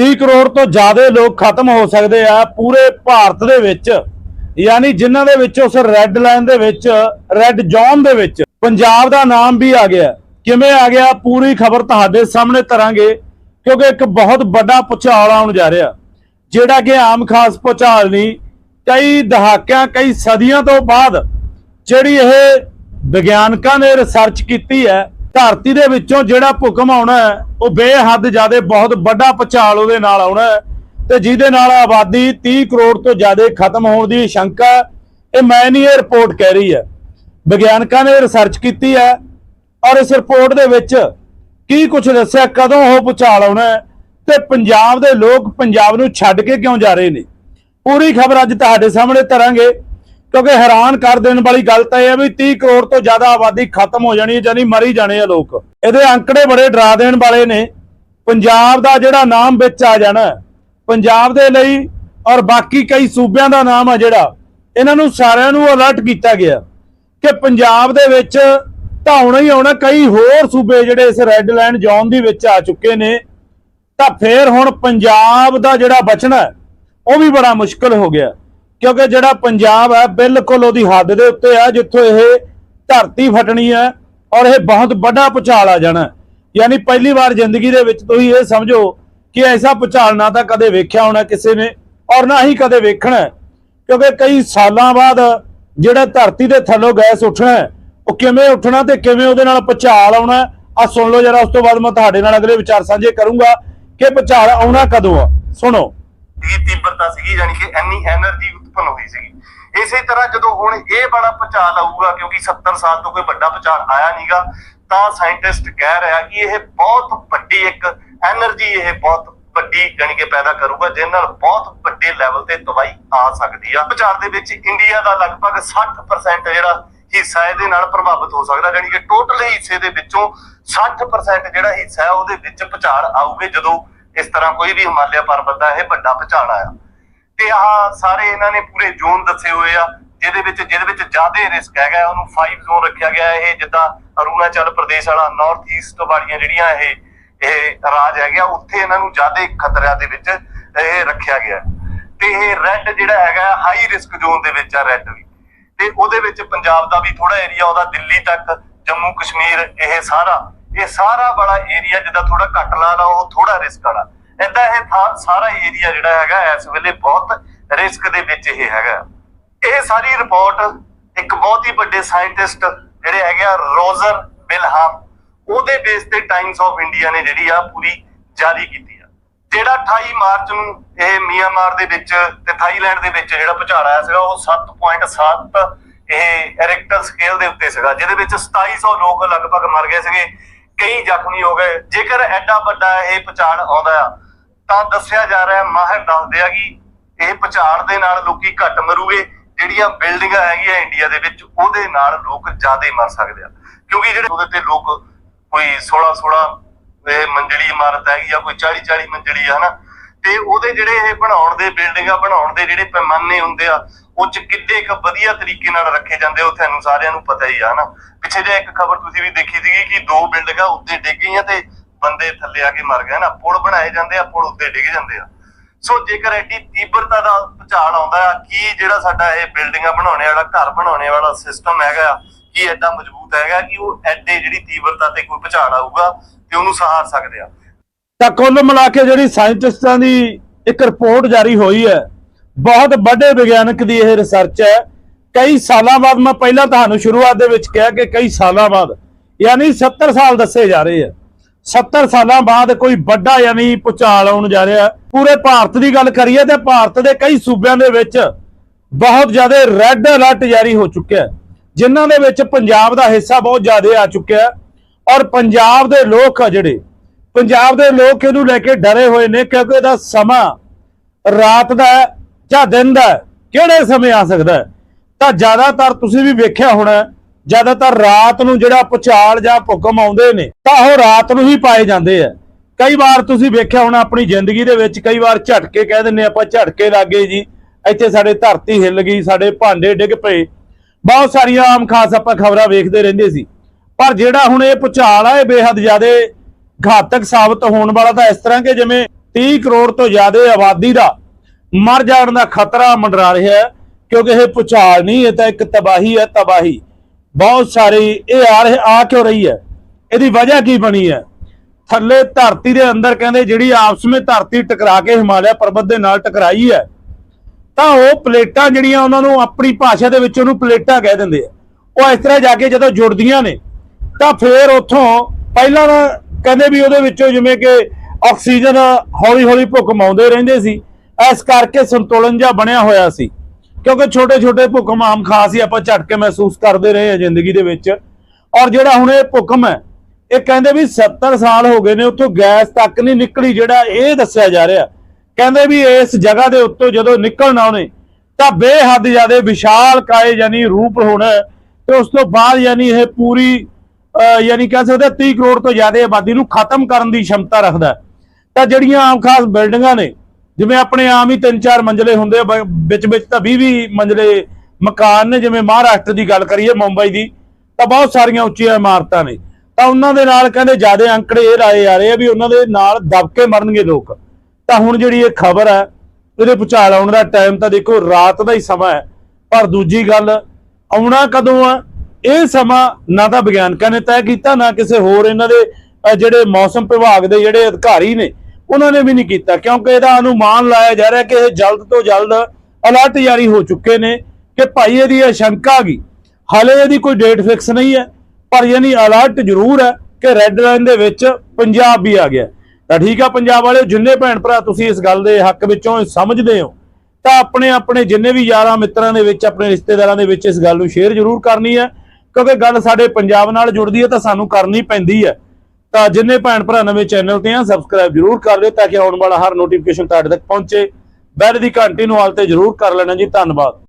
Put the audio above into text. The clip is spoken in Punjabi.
30 ਕਰੋੜ ਤੋਂ ਜ਼ਿਆਦਾ ਲੋਕ ਖਤਮ ਹੋ ਸਕਦੇ ਆ ਪੂਰੇ ਭਾਰਤ ਦੇ ਵਿੱਚ। ਯਾਨੀ ਜਿਨ੍ਹਾਂ ਦੇ ਵਿੱਚ ਉਸ ਰੈੱਡ ਲਾਈਨ ਦੇ ਵਿੱਚ ਰੈੱਡ ਜ਼ੋਨ ਦੇ ਵਿੱਚ। ਪੰਜਾਬ ਦਾ ਨਾਮ ਵੀ ਆ ਗਿਆ। ਕਿਵੇਂ ਆ ਗਿਆ ਪੂਰੀ ਖਬਰ ਤੁਹਾਡੇ ਸਾਹਮਣੇ ਤਰਾਂਗੇ, ਕਿਉਂਕਿ ਇੱਕ ਬਹੁਤ ਵੱਡਾ ਭੁਚਾਲ ਆਉਣ ਜਾ ਰਿਹਾ। ਜਿਹੜਾ ਕਿ ਆਮ ਖਾਸ ਭੁਚਾਲ ਨਹੀਂ, ਕਈ ਦਹਾਕਿਆਂ, ਕਈ ਸਦੀਆਂ ਤੋਂ ਬਾਅਦ ਜਿਹੜੀ ਇਹ ਵਿਗਿਆਨਕਾਂ ਨੇ ਰਿਸਰਚ ਕੀਤੀ ਹੈ ਧਰਤੀ ਦੇ ਵਿੱਚੋਂ ਜਿਹੜਾ ਭੁਕਮ ਆਉਣਾ ਉਹ ਬੇਹੱਦ ਜ਼ਿਆਦਾ, ਬਹੁਤ ਵੱਡਾ ਭੁਚਾਲ ਉਹਦੇ ਨਾਲ ਆਉਣਾ ਹੈ। ਤੇ ਜਿਹਦੇ ਨਾਲ ਆਬਾਦੀ 30 ਕਰੋੜ ਤੋਂ ਜ਼ਿਆਦਾ ਖਤਮ ਹੋਣ ਦੀ ਸ਼ੰਕਾ ਇਹ ਮੈਂ ਨਹੀਂ ਇਹ ਰਿਪੋਰਟ ਕਹਿ ਰਹੀ ਹੈ। ਵਿਗਿਆਨਕਾਂ ਨੇ ਰਿਸਰਚ ਕੀਤੀ ਹੈ ਔਰ ਇਸ ਰਿਪੋਰਟ ਦੇ ਵਿੱਚ ਕੀ ਕੁਝ ਦੱਸਿਆ, ਕਦੋਂ ਉਹ ਭੁਚਾਲ ਆਉਣਾ ਹੈ ਤੇ ਪੰਜਾਬ ਦੇ ਲੋਕ ਪੰਜਾਬ ਨੂੰ ਛੱਡ ਕੇ ਕਿਉਂ ਜਾ ਰਹੇ ਨੇ? ਪੂਰੀ ਖਬਰ ਅੱਜ ਤੁਹਾਡੇ ਸਾਹਮਣੇ ਤਰਾਂਗੇ ਕਿਉਂਕਿ ਹੈਰਾਨ ਕਰ ਦੇਣ ਵਾਲੀ ਗੱਲ ਤਾਂ ਇਹ ਹੈ ਵੀ 30 ਕਰੋੜ ਤੋਂ ਜ਼ਿਆਦਾ ਆਬਾਦੀ ਖਤਮ ਹੋ ਜਾਣੀ ਹੈ ਜਾਨੀ ਮਰੀ ਜਾਣੇ ਆ ਲੋਕ। ਇਹਦੇ ਅੰਕੜੇ ਬੜੇ ਡਰਾ ਦੇਣ ਵਾਲੇ ਨੇ। ਪੰਜਾਬ ਦਾ ਜਿਹੜਾ ਨਾਮ ਵਿੱਚ ਆ ਜਾਣਾ, ਪੰਜਾਬ ਦੇ ਲਈ ਔਰ ਬਾਕੀ ਕਈ ਸੂਬਿਆਂ ਦਾ ਨਾਮ ਆ ਜਿਹੜਾ, ਇਹਨਾਂ ਨੂੰ ਸਾਰਿਆਂ ਨੂੰ ਅਲਰਟ ਕੀਤਾ ਗਿਆ ਕਿ ਪੰਜਾਬ ਦੇ ਵਿੱਚ ਤਾਂ ਆਉਣਾ ਹੀ ਆਉਣਾ, ਕਈ ਹੋਰ ਸੂਬੇ ਜਿਹੜੇ ਇਸ ਰੈੱਡ ਲਾਈਨ ਜ਼ੋਨ ਦੇ ਵਿੱਚ ਆ ਚੁੱਕੇ ਨੇ, ਤਾਂ ਫੇਰ ਹੁਣ ਪੰਜਾਬ ਦਾ ਜਿਹੜਾ ਬਚਣਾ, ਉਹ ਵੀ ਬੜਾ ਮੁਸ਼ਕਲ ਹੋ ਗਿਆ। ਕਿਉਂਕਿ ਜਿਹੜਾ ਪੰਜਾਬ ਹੈ ਬਿਲਕੁਲ ਉਹਦੀ ਹੱਦ ਦੇ ਉੱਤੇ ਆ ਜਿੱਥੋਂ ਇਹ ਧਰਤੀ ਫਟਣੀ ਹੈ ਔਰ ਇਹ ਬਹੁਤ ਵੱਡਾ ਭੁਚਾਲ ਆ ਜਾਣਾ। ਯਾਨੀ ਪਹਿਲੀ ਵਾਰ ਜ਼ਿੰਦਗੀ ਦੇ ਵਿੱਚ ਤੁਸੀਂ ਇਹ ਸਮਝੋ ਕਿ ਐਸਾ ਭੁਚਾਲ ਨਾ ਤਾਂ ਕਦੇ ਵੇਖਿਆ ਹੋਣਾ ਕਿਸੇ ਨੇ ਔਰ ਨਾ ਹੀ ਕਦੇ ਵੇਖਣਾ ਕਿਉਂਕਿ ਕਈ ਸਾਲਾਂ ਬਾਅਦ ਜਿਹੜਾ ਧਰਤੀ ਦੇ ਥੱਲੋਂ ਗੈਸ ਉੱਠਣਾ ਉਹ ਕਿਵੇਂ ਉੱਠਣਾ ਤੇ ਕਿਵੇਂ ਉਹਦੇ ਨਾਲ ਭੁਚਾਲ ਆਉਣਾ ਆ ਸੁਣ ਲਓ ਜਰਾ, ਉਸ ਤੋਂ ਬਾਅਦ ਮੈਂ ਤੁਹਾਡੇ ਨਾਲ ਅਗਲੇ ਵਿਚਾਰ ਸਾਂਝੇ ਕਰੂੰਗਾ ਕਿ ਭੁਚਾਲ ਆਉਣਾ ਕਦੋਂ ਆ। ਸੁਣੋ। ਇਹ ਤੀਬਰਤਾ ਸੀਗੀ ਯਾਨੀ ਕਿ ਇੰਨੀ એનર્ਜੀ ਉਤਪਨ ਹੋਈ ਸੀਗੀ। ਇਸੇ ਤਰ੍ਹਾਂ ਜਦੋਂ ਹੁਣ ਇਹ ਬੜਾ ਪਚਾਲ ਆਊਗਾ ਕਿਉਂਕਿ 70 ਸਾਲ ਤੋਂ ਕੋਈ ਵੱਡਾ ਪਚਾਲ ਆਇਆ ਨਹੀਂਗਾ ਤਾਂ ਸਾਇੰਟਿਸਟ ਕਹਿ ਰਿਹਾ ਕਿ ਇਹ ਬਹੁਤ ਵੱਡੀ ਇੱਕ એનર્ਜੀ ਇਹ ਬਹੁਤ ਵੱਡੀ ਜਾਨੀ ਕਿ ਪੈਦਾ ਕਰੂਗਾ, ਜਿਹਦੇ ਨਾਲ ਬਹੁਤ ਵੱਡੇ ਲੈਵਲ ਤੇ ਦਵਾਈ ਆ ਸਕਦੀ ਆ। ਪਚਾਲ ਦੇ ਵਿੱਚ ਇੰਡੀਆ ਦਾ ਲਗਭਗ 60% ਜਿਹੜਾ ਹਿੱਸਾ ਇਹਦੇ ਨਾਲ ਪ੍ਰਭਾਵਿਤ ਹੋ ਸਕਦਾ ਜਾਨੀ ਕਿ ਟੋਟਲ ਹਿੱਸੇ ਦੇ ਵਿੱਚੋਂ 60% ਜਿਹੜਾ ਹਿੱਸਾ ਹੈ ਉਹਦੇ ਵਿੱਚ ਪਚਾਲ ਆਊਗੇ ਜਦੋਂ ਇਸ ਤਰ੍ਹਾਂ ਕੋਈ ਵੀ ਹਿਮਾਲਿਆ ਪਰਬਤ ਦਾ ਇਹ ਵੱਡਾ ਭੁਚਾਲ ਆਇਆ। ਤੇ ਆਹ ਸਾਰੇ ਇਹਨਾਂ ਨੇ ਪੂਰੇ ਜ਼ੋਨ ਦੱਸੇ ਹੋਏ ਆ, ਜਿਹਦੇ ਵਿੱਚ ਜਿਹਦੇ ਵਿੱਚ ਜ਼ਿਆਦਾ ਰਿਸਕ ਹੈਗਾ, ਉਹਨੂੰ 5 ਜ਼ੋਨ ਰੱਖਿਆ ਗਿਆ ਇਹ, ਜਿੱਦਾਂ ਅਰੁਣਾਚਲ ਪ੍ਰਦੇਸ਼ ਵਾਲਾ ਨਾਰਥ ਈਸਟ ਵਾਲੀਆਂ ਜਿਹੜੀਆਂ ਇਹ ਇਹ ਰਾਜ ਹੈਗਾ ਉੱਥੇ ਇਹਨਾਂ ਨੂੰ ਜ਼ਿਆਦਾ ਖਤਰਿਆਂ ਦੇ ਵਿੱਚ ਇਹ ਰੱਖਿਆ ਗਿਆ। ਤੇ ਇਹ ਰੈੱਡ ਜਿਹੜਾ ਹੈਗਾ ਹਾਈ ਰਿਸਕ ਜ਼ੋਨ ਦੇ ਵਿੱਚ ਆ ਰੈੱਡ ਵੀ। ਤੇ ਉਹਦੇ ਵਿੱਚ ਪੰਜਾਬ ਦਾ ਵੀ ਥੋੜਾ ਏਰੀਆ ਉਹਦਾ ਦਿੱਲੀ ਤੱਕ ਜੰਮੂ ਕਸ਼ਮੀਰ ਇਹ ਸਾਰਾ ਇਹ ਸਾਰਾ ਬੜਾ ਏਰੀਆ ਜਿੱਦਾਂ ਥੋੜਾ ਘੱਟ ਲਾਲਾ ਉਹ ਥੋੜਾ ਰਿਸਕ ਵਾਲਾ। ਏਦਾਂ ਇਹ ਸਾਰਾ ਏਰੀਆ ਜਿਹੜਾ ਹੈਗਾ, ਇਸ ਵੇਲੇ ਬਹੁਤ ਰਿਸਕ ਦੇ ਵਿੱਚ ਇਹ ਹੈਗਾ। ਇਹ ਸਾਰੀ ਰਿਪੋਰਟ ਇੱਕ ਬਹੁਤ ਹੀ ਵੱਡੇ ਸਾਇੰਟਿਸਟ ਜਿਹੜੇ ਹੈਗੇ ਆ, ਰੋਜ਼ਰ ਬਿਲਹਾਮ, ਉਹਦੇ ਬੇਸ ਤੇ ਟਾਈਮਸ ਆਫ ਇੰਡੀਆ ਨੇ ਜਿਹੜੀ ਆ ਪੂਰੀ ਜਾਰੀ ਕੀਤੀ ਆ। ਜਿਹੜਾ 28 ਮਾਰਚ ਨੂੰ ਇਹ ਮਿਆਂਮਾਰ ਦੇ ਵਿੱਚ ਤੇ ਥਾਈਲੈਂਡ ਦੇ ਵਿੱਚ ਜਿਹੜਾ ਭੁਚਾਲ ਆਇਆ ਸੀਗਾ, ਉਹ 7.7 ਇਹ ਰਿਕਟਰ ਸਕੇਲ ਦੇ ਉੱਤੇ ਸੀਗਾ, ਜਿਹਦੇ ਵਿੱਚ 2700 ਲੋਕ ਲਗਭਗ ਮਰ ਗਏ ਸੀਗੇ। ਕਈ ਜ਼ਖਮੀ ਹੋ ਗਏ। ਜੇਕਰ ਐਡਾ ਵੱਡਾ ਇਹ ਭੁਚਾਲ ਆਉਂਦਾ ਆ ਤਾਂ ਦੱਸਿਆ ਜਾ ਰਿਹਾ ਮਾਹਿਰ ਦੱਸਦੇ ਆ ਕਿ ਇਹ ਭੁਚਾਲ ਦੇ ਨਾਲ ਲੋਕੀ ਘੱਟ ਮਰੂਗੇ। ਜਿਹੜੀਆਂ ਬਿਲਡਿੰਗਾਂ ਹੈਗੀਆਂ ਇੰਡੀਆ ਦੇ ਵਿੱਚ, ਉਹਦੇ ਨਾਲ ਲੋਕ ਜ਼ਿਆਦਾ ਮਰ ਸਕਦੇ ਆ। ਕਿਉਂਕਿ ਜਿਹੜੇ ਉਹਦੇ ਤੇ ਲੋਕ ਕੋਈ 16 16 ਮੰਜ਼ਲੀ ਇਮਾਰਤ ਹੈਗੀ ਆ, ਕੋਈ 40 40 ਮੰਜ਼ਲੀ ਆ, ਹਨਾ? ਤੇ ਉਹਦੇ ਜਿਹੜੇ ਇਹ ਬਣਾਉਣ ਦੇ ਬਿਲਡਿੰਗਾਂ ਬਣਾਉਣ ਦੇ ਜਿਹੜੇ ਪੈਮਾਨੇ ਹੁੰਦੇ ਆ ਉਹ ਚ ਕਿੱਡੇ ਇੱਕ ਵਧੀਆ ਤਰੀਕੇ ਨਾਲ ਰੱਖੇ ਜਾਂਦੇ ਉਹ ਤੁਹਾਨੂੰ ਸਾਰਿਆਂ ਨੂੰ ਪਤਾ ਹੀ ਆ ਹਨਾ? ਪਿੱਛੇ ਜੇ ਇੱਕ ਖਬਰ ਤੁਸੀਂ ਵੀ ਦੇਖੀ ਸੀਗੀ ਕਿ ਦੋ ਬਿਲਡਿੰਗਾਂ ਉੱਤੇ ਡਿੱਗ ਗਈਆਂ ਤੇ ਬੰਦੇ ਥੱਲੇ ਆ ਕੇ ਮਰ ਗਏ ਨਾ ਪੁਲ ਬਣਾਏ ਜਾਂਦੇ ਆ ਪੁਲ ਉੱਤੇ ਡਿੱਗ ਜਾਂਦੇ ਆ। ਸੋ ਜੇਕਰ ਐਡੀ ਤੀਬਰਤਾ ਦਾ ਭੁਚਾਲ ਆਉਂਦਾ ਆ ਕੀ ਜਿਹੜਾ ਸਾਡਾ ਇਹ ਬਿਲਡਿੰਗਾਂ ਬਣਾਉਣੇ ਵਾਲਾ ਘਰ ਬਣਾਉਣੇ ਵਾਲਾ ਸਿਸਟਮ ਹੈਗਾ ਆ, ਕੀ ਐਡਾ ਮਜ਼ਬੂਤ ਹੈਗਾ ਕਿ ਉਹ ਐਡੇ ਜਿਹੜੀ ਤੀਬਰਤਾ ਤੇ ਕੋਈ ਭੁਚਾਲ ਆਊਗਾ ਤੇ ਉਹਨੂੰ ਸਹਾਰ ਸਕਦੇ ਆ? ਤਾਂ ਕੁੱਲ ਮਿਲਾ ਕੇ ਜਿਹੜੀ ਸਾਇੰਟਿਸਟਾਂ ਦੀ ਇੱਕ ਰਿਪੋਰਟ ਜਾਰੀ ਹੋਈ ਹੈ, ਬਹੁਤ ਵੱਡੇ ਵਿਗਿਆਨਕ ਦੀ ਇਹ ਰਿਸਰਚ ਹੈ। ਕਈ ਸਾਲਾਂ ਬਾਅਦ ਮੈਂ ਪਹਿਲਾਂ ਤੁਹਾਨੂੰ ਸ਼ੁਰੂਆਤ ਦੇ ਵਿੱਚ ਕਿਹਾ ਕਿ ਕਈ ਸਾਲਾਂ ਬਾਅਦ, ਯਾਨੀ 70 ਸਾਲ ਦੱਸੇ ਜਾ ਰਹੇ ਆ 70 ਸਾਲਾਂ ਬਾਅਦ ਕੋਈ ਵੱਡਾ ਯਾਨੀ ਭੁਚਾਲ ਆਉਣ ਜਾ ਰਿਹਾ ਪੂਰੇ ਭਾਰਤ ਦੀ ਗੱਲ ਕਰੀਏ ਤੇ ਭਾਰਤ ਦੇ ਕਈ ਸੂਬਿਆਂ ਦੇ ਵਿੱਚ ਬਹੁਤ ਜ਼ਿਆਦਾ ਰੈੱਡ ਅਲਰਟ ਜਾਰੀ ਹੋ ਚੁੱਕਿਆ ਹੈ। ਜਿਨ੍ਹਾਂ ਦੇ ਵਿੱਚ ਪੰਜਾਬ ਦਾ ਹਿੱਸਾ ਬਹੁਤ ਜ਼ਿਆਦਾ ਆ ਚੁੱਕਿਆ ਔਰ ਪੰਜਾਬ ਦੇ ਲੋਕ ਆ ਜਿਹੜੇ ਪੰਜਾਬ ਦੇ ਲੋਕ ਇਹਨੂੰ ਲੈ ਕੇ ਡਰੇ ਹੋਏ ਨੇ ਕਿਉਂਕਿ ਇਹਦਾ ਸਮਾਂ ਰਾਤ ਦਾ ਜਾਂ ਦਿਨ ਦਾ ਕਿਹੜੇ ਸਮੇਂ ਆ ਸਕਦਾ ਤਾਂ ਜ਼ਿਆਦਾਤਰ ਤੁਸੀਂ ਵੀ ਵੇਖਿਆ ਹੋਣਾ ਜ਼ਿਆਦਾਤਰ ਰਾਤ ਨੂੰ ਜਿਹੜਾ ਭੁਚਾਲ ਜਾਂ ਭੁਕਮ ਆਉਂਦੇ ਨੇ, ਤਾਂ ਉਹ ਰਾਤ ਨੂੰ ਹੀ ਪਾਏ ਜਾਂਦੇ ਆ। ਕਈ ਵਾਰ ਤੁਸੀਂ ਵੇਖਿਆ ਹੋਣਾ ਆਪਣੀ ਜ਼ਿੰਦਗੀ ਦੇ ਵਿੱਚ ਕਈ ਵਾਰ ਝਟਕੇ ਕਹਿ ਦਿੰਨੇ ਆਪਾਂ, ਝਟਕੇ ਲੱਗੇ ਜੀ, ਇੱਥੇ ਸਾਡੇ ਧਰਤੀ ਹਿੱਲ ਗਈ, ਸਾਡੇ ਭਾਂਡੇ ਡਿੱਗ ਪਏ। ਬਹੁਤ ਸਾਰੀਆਂ ਆਮ ਖਾਸ ਆਪਾਂ ਖਬਰਾਂ ਵੇਖਦੇ ਰਹਿੰਦੇ ਸੀ। ਪਰ ਜਿਹੜਾ ਹੁਣ ਇਹ ਭੁਚਾਲ ਆ, ਇਹ ਬੇਹੱਦ ਜ਼ਿਆਦੇ ਘਾਤਕ ਸਾਬਤ ਹੋਣ ਵਾਲਾ ਤਾਂ ਇਸ ਤਰ੍ਹਾਂ ਕਿ ਜਿਵੇਂ 30 ਕਰੋੜ ਤੋਂ ਜ਼ਿਆਦਾ ਆਬਾਦੀ ਦਾ ਮਰ ਜਾਣ ਦਾ ਖਤਰਾ ਮੰਡਰਾ ਰਿਹਾ ਹੈ, ਕਿਉਂਕਿ ਇਹ ਭੁਚਾਲ ਨਹੀਂ, ਇਹ ਤਾਂ ਇੱਕ ਤਬਾਹੀ ਹੈ, ਤਬਾਹੀ। ਬਹੁਤ ਸਾਰੀ ਇਹ ਆ ਰਹੇ ਆ ਕਿਉਂ ਰਹੀ ਹੈ? ਇਹਦੀ ਵਜ੍ਹਾ ਕੀ ਬਣੀ ਹੈ? ਥੱਲੇ ਧਰਤੀ ਦੇ ਅੰਦਰ ਕਹਿੰਦੇ ਜਿਹੜੀ ਆਪਸ ਵਿੱਚ ਧਰਤੀ ਟਕਰਾ ਕੇ ਹਿਮਾਲਿਆ ਪਰਬਤ ਦੇ ਨਾਲ ਟਕਰਾਈ ਹੈ, ਤਾਂ ਉਹ ਪਲੇਟਾਂ ਜਿਹੜੀਆਂ ਉਹਨਾਂ ਨੂੰ ਆਪਣੀ ਭਾਸ਼ਾ ਦੇ ਵਿੱਚ ਉਹਨੂੰ ਪਲੇਟਾਂ ਕਹਿ ਦਿੰਦੇ ਆ। ਉਹ ਇਸ ਤਰ੍ਹਾਂ ਜਾ ਕੇ ਜਦੋਂ ਜੁੜਦੀਆਂ ਨੇ, ਤਾਂ ਫੇਰ ਉੱਥੋਂ ਪਹਿਲਾਂ ਕਹਿੰਦੇ ਵੀ ਉਹਦੇ ਵਿੱਚੋਂ ਜਿਵੇਂ ਕਿ ਆਕਸੀਜਨ ਹੌਲੀ ਹੌਲੀ ਭੁੱਕਮ ਰਹਿੰਦੇ ਸੀ। ਇਸ ਕਰਕੇ ਸੰਤੁਲਨ ਜਿਹਾ ਬਣਿਆ ਹੋਇਆ ਸੀ। ਕਿਉਂਕਿ ਛੋਟੇ ਛੋਟੇ ਭੁੱਕਮ ਆਮ ਖਾਸ ਹੀ ਆਪਾਂ ਝਟਕੇ ਮਹਿਸੂਸ ਕਰਦੇ ਰਹੇ ਹਾਂ ਜ਼ਿੰਦਗੀ ਦੇ ਵਿੱਚ। ਔਰ ਜਿਹੜਾ ਹੁਣ ਇਹ ਭੁੱਕਮ ਹੈ, ਇਹ ਕਹਿੰਦੇ ਵੀ 70 ਸਾਲ ਹੋ ਗਏ ਨੇ, ਉੱਥੋਂ ਗੈਸ ਤੱਕ ਨਹੀਂ ਨਿਕਲੀ ਜਿਹੜਾ ਇਹ ਦੱਸਿਆ ਜਾ ਰਿਹਾ। ਕਹਿੰਦੇ ਵੀ ਇਸ ਜਗ੍ਹਾ ਦੇ ਉੱਤੋਂ ਜਦੋਂ ਨਿਕਲਣਾ ਉਹਨੇ ਤਾਂ ਬੇਹੱਦ ਜ਼ਿਆਦਾ ਵਿਸ਼ਾਲ ਕਾਏ ਯਾਨੀ ਰੂਪ ਹੋਣਾ ਤੇ ਉਸ ਤੋਂ ਬਾਅਦ ਯਾਨੀ ਇਹ ਪੂਰੀ ਯਾਨੀ ਕਹਿ ਸਕਦੇ ਹਾਂ 30 ਕਰੋੜ ਤੋਂ ਜ਼ਿਆਦਾ ਆਬਾਦੀ ਨੂੰ ਖਤਮ ਕਰਨ ਦੀ ਸ਼ਮਤਾ ਰੱਖਦਾ ਤਾਂ ਜਿਹੜੀਆਂ ਆਮ ਖਾਸ ਬਿਲਡਿੰਗਾਂ ਨੇ, ਜਿਵੇਂ ਆਪਣੇ ਆਮ ਹੀ ਤਿੰਨ ਚਾਰ ਮੰਜ਼ਲੇ ਹੁੰਦੇ ਵਿੱਚ ਵਿੱਚ ਤਾਂ 20 20 ਮੰਜ਼ਲੇ ਮਕਾਨ ਨੇ, ਜਿਵੇਂ ਮਹਾਰਾਸ਼ਟਰ ਦੀ ਗੱਲ ਕਰੀਏ, ਮੁੰਬਈ ਦੀ, ਤਾਂ ਬਹੁਤ ਸਾਰੀਆਂ ਉੱਚੀਆਂ ਇਮਾਰਤਾਂ ਨੇ। ਤਾਂ ਉਹਨਾਂ ਦੇ ਨਾਲ ਕਹਿੰਦੇ ਜ਼ਿਆਦਾ ਅੰਕੜੇ ਇਹ ਲਾਏ ਆ ਰਹੇ ਆ ਵੀ ਉਹਨਾਂ ਦੇ ਨਾਲ ਦਬਕੇ ਮਰਨਗੇ ਲੋਕ। ਤਾਂ ਹੁਣ ਜਿਹੜੀ ਇਹ ਖਬਰ ਹੈ, ਇਹਦੇ ਭੁਚਾਲ ਆਉਣ ਦਾ ਟਾਈਮ ਤਾਂ ਦੇਖੋ, ਰਾਤ ਦਾ ਹੀ ਸਮਾਂ ਹੈ। ਪਰ ਦੂਜੀ ਗੱਲ, ਆਉਣਾ ਕਦੋਂ ਆ? ਇਹ ਸਮਾਂ ਨਾ ਤਾਂ ਵਿਗਿਆਨਕਾਂ ਨੇ ਤੈਅ ਕੀਤਾ, ਨਾ ਕਿਸੇ ਹੋਰ ਇਹਨਾਂ ਦੇ ਜਿਹੜੇ ਮੌਸਮ ਵਿਭਾਗ ਦੇ ਜਿਹੜੇ ਅਧਿਕਾਰੀ ਨੇ, ਉਹਨਾਂ ਨੇ ਵੀ ਨਹੀਂ ਕੀਤਾ, ਕਿਉਂਕਿ ਇਹਦਾ ਅਨੁਮਾਨ ਲਾਇਆ ਜਾ ਰਿਹਾ ਕਿ ਇਹ ਜਲਦ ਤੋਂ ਜਲਦ ਅਲਰਟ ਜਾਰੀ ਹੋ ਚੁੱਕੇ ਨੇ ਕਿ ਭਾਈ ਇਹਦੀ ਇਹ ਸ਼ੰਕਾ ਗਈ। ਹਾਲੇ ਇਹਦੀ ਕੋਈ ਡੇਟ ਫਿਕਸ ਨਹੀਂ ਹੈ, ਪਰ ਯਾਨੀ ਅਲਰਟ ਜ਼ਰੂਰ ਹੈ ਕਿ ਰੈੱਡ ਲਾਈਨ ਦੇ ਵਿੱਚ ਪੰਜਾਬ ਵੀ ਆ ਗਿਆ। ਤਾਂ ਠੀਕ ਆ ਪੰਜਾਬ ਵਾਲਿਓ, ਜਿੰਨੇ ਭੈਣ ਭਰਾ ਤੁਸੀਂ ਇਸ ਗੱਲ ਦੇ ਹੱਕ ਵਿੱਚੋਂ ਸਮਝਦੇ ਹੋ, ਤਾਂ ਆਪਣੇ ਆਪਣੇ ਜਿੰਨੇ ਵੀ ਯਾਰਾਂ ਮਿੱਤਰਾਂ ਦੇ ਵਿੱਚ, ਆਪਣੇ ਰਿਸ਼ਤੇਦਾਰਾਂ ਦੇ ਵਿੱਚ ਇਸ ਗੱਲ ਨੂੰ ਸ਼ੇਅਰ ਜ਼ਰੂਰ ਕਰਨੀ ਹੈ। ਕਿਉਂਕਿ ਗੱਲ ਸਾਡੇ ਪੰਜਾਬ ਨਾਲ ਜੁੜਦੀ ਹੈ ਤਾਂ ਸਾਨੂੰ ਕਰਨੀ ਪੈਂਦੀ ਹੈ। ਤਾਂ ਜਿੰਨੇ ਭੈਣ ਭਰਾ ਨਵੇਂ ਚੈਨਲ ਤੇ ਆ ਸਬਸਕ੍ਰਾਈਬ ਜ਼ਰੂਰ ਕਰ ਲਿਓ ਤਾਂ ਕਿ ਆਉਣ ਵਾਲਾ ਹਰ ਨੋਟੀਫਿਕੇਸ਼ਨ ਤੁਹਾਡੇ ਤੱਕ ਪਹੁੰਚੇ। ਬੈਲ ਦੀ ਘੰਟੀ ਨੂੰ ਹਾਲ ਤੇ ਜ਼ਰੂਰ ਕਰ ਲੈਣਾ ਜੀ। ਧੰਨਵਾਦ।